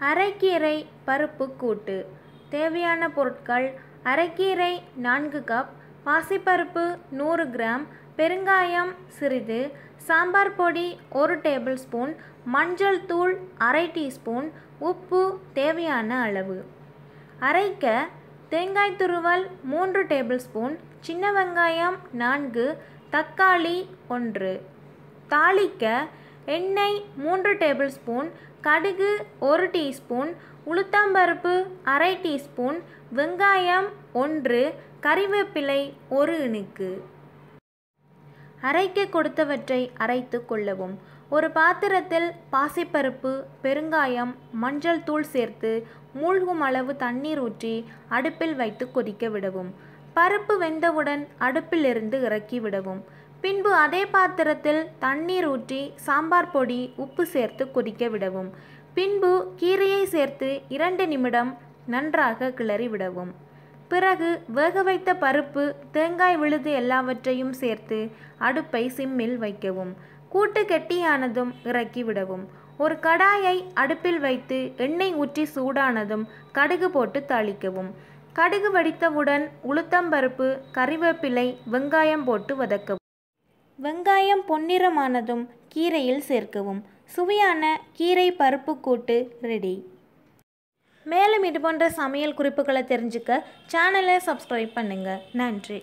அரைக்கீரை பருப்பு கூட்டு. தேவையான பொருட்கள் அரைக்கீரை நான்கு கப் பாசிப்பருப்பு நூறு கிராம் பெருங்காயம் சிறிது சாம்பார் பொடி ஒரு டேபிள் ஸ்பூன் மஞ்சள் தூள் அரை டீஸ்பூன் உப்பு தேவையான அளவு. அரைக்க தேங்காய் துருவல் மூன்று டேபிள் ஸ்பூன் சின்ன வெங்காயம் நான்கு தக்காளி ஒன்று. தாளிக்க எண்ணெய் மூன்று டேபிள் ஸ்பூன் கடுகு ஒரு டீஸ்பூன் உளுத்தம்பருப்பு அரை டீஸ்பூன் வெங்காயம் ஒன்று கறிவேப்பிலை ஒரு இணுக்கு. அரைக்க கொடுத்தவற்றை அரைத்து கொள்ளவும். ஒரு பாத்திரத்தில் பாசிப்பருப்பு பெருங்காயம் மஞ்சள் தூள் சேர்த்து மூழ்கும் அளவு தண்ணீர் ஊற்றி அடுப்பில் வைத்து கொதிக்க விடவும். பருப்பு வெந்தவுடன் அடுப்பிலிருந்து இறக்கி விடவும். பின்பு அதே பாத்திரத்தில் தண்ணீர் ஊற்றி சாம்பார் பொடி உப்பு சேர்த்து கொதிக்க விடவும். பின்பு கீரையை சேர்த்து இரண்டு நிமிடம் நன்றாக கிளறி விடவும். பிறகு வேக வைத்த பருப்பு தேங்காய் விழுது எல்லாவற்றையும் சேர்த்து அடுப்பை சிம்மில் வைக்கவும். கூட்டு கெட்டியானதும் இறக்கி விடவும். ஒரு கடாயை அடுப்பில் வைத்து எண்ணெய் ஊற்றி சூடானதும் கடுகு போட்டு தாளிக்கவும். கடுகு வடித்தவுடன் உளுத்தம்பருப்பு கறிவேப்பிலை வெங்காயம் போட்டு வதக்கவும். வெங்காயம் பொன்னிறமானதும் கீரையில் சேர்க்கவும். சுவையான கீரை பருப்பு கூட்டு ரெடி மேலும் இது போன்ற சமையல் குறிப்புகளை தெரிஞ்சுக்க சேனலை சப்ஸ்கிரைப் பண்ணுங்கள் நன்றி.